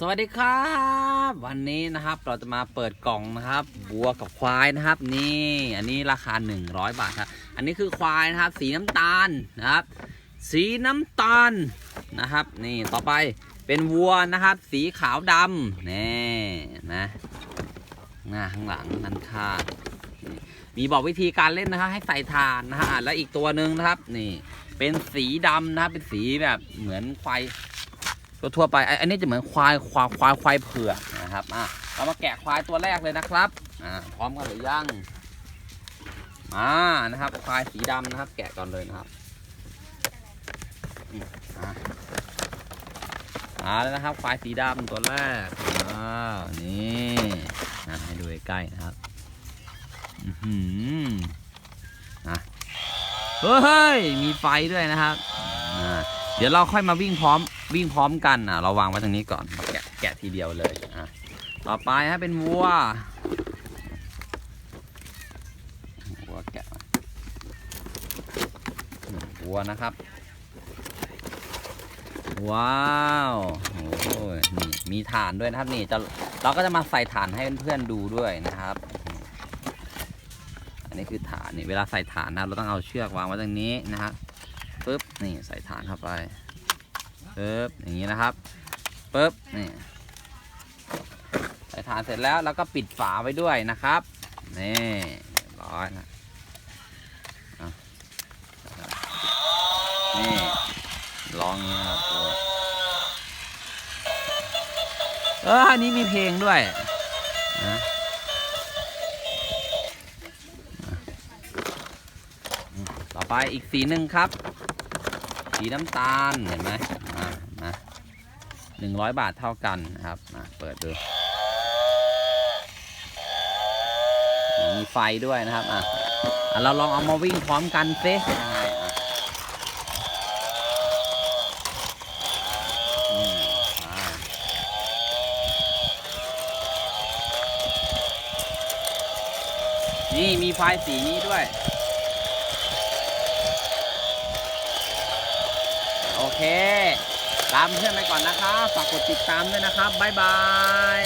สวัสดีครับ วันนี้นะครับเราจะมาเปิดกล่องนะครับวัวกับควายนะครับนี่อันนี้ราคา 100 บาทครับอันนี้คือควายนะครับ สีน้ำตาลนะครับ สีน้ำตาลนะครับ นี่ต่อไปเป็นวัวนะครับ สีขาวดำนี่นะหน้าข้างหลังนข้างนี่มีบอกวิธีการเล่นนะครับให้ใส่ทานนะฮะอะแล้วอีกตัวหนึ่งนะครับ นี่เป็นสีดำนะครับเป็นสีแบบเหมือนควาย ทั่วไปไอ้อันนี้จะเหมือนควายควายควายควายเผือกนะครับอะเรามาแกะควายตัวแรกเลยนะครับอ่าพร้อมกันหรือยังมานะครับ ควายสีดำนะครับ แกะก่อนเลยนะครับอ่าแล้วนะครับ ควายสีดำตัวแรกว้าวนี่นะให้ดูใกล้ๆนะครับอือหือนะเฮ้ยมีไฟด้วยนะครับอ่าเดี๋ยวเราค่อยมาวิ่งพร้อม วิ่งพร้อมกันอะ เราวางไว้ตรงนี้ก่อน แกะแกะทีเดียวเลยอะต่อไปฮะเป็นวัววัวแกะวัวนะครับ ว้าวโอ้ยนี่มีฐานด้วยนะครับนี่จะเราก็จะมาใส่ฐานให้เพื่อนๆดูด้วยนะครับ อันนี้คือฐานนี่เวลาใส่ฐานนะเราต้องเอาเชือกวางไว้ตรงนี้นะครับปึ๊บนี่ใส่ฐานเข้าไป ปึ๊บอย่างนี้นะครับปึ๊บนี่ใส่ฐานเสร็จแล้วแล้วก็ปิดฝาไว้ด้วยนะครับนี่ร้อยนะอะนี่ลององนี้นะครับโอ้เอออันนี้มีเพลงด้วยนะต่อไปอีกสีหนึ่งครับ สีน้ำตาลเห็นไหม หนึ่งร้อยบาทเท่ากันนะครับมาเปิดดูมีไฟด้วยนะครับอะอะเราลองเอามาวิ่งพร้อมกันซิยังไงอะนี่มีไฟสีนี้ด้วย โอเค ตามเพื่อนไปก่อนนะครับ ฝากกดติดตามด้วยนะครับ บ๊ายบาย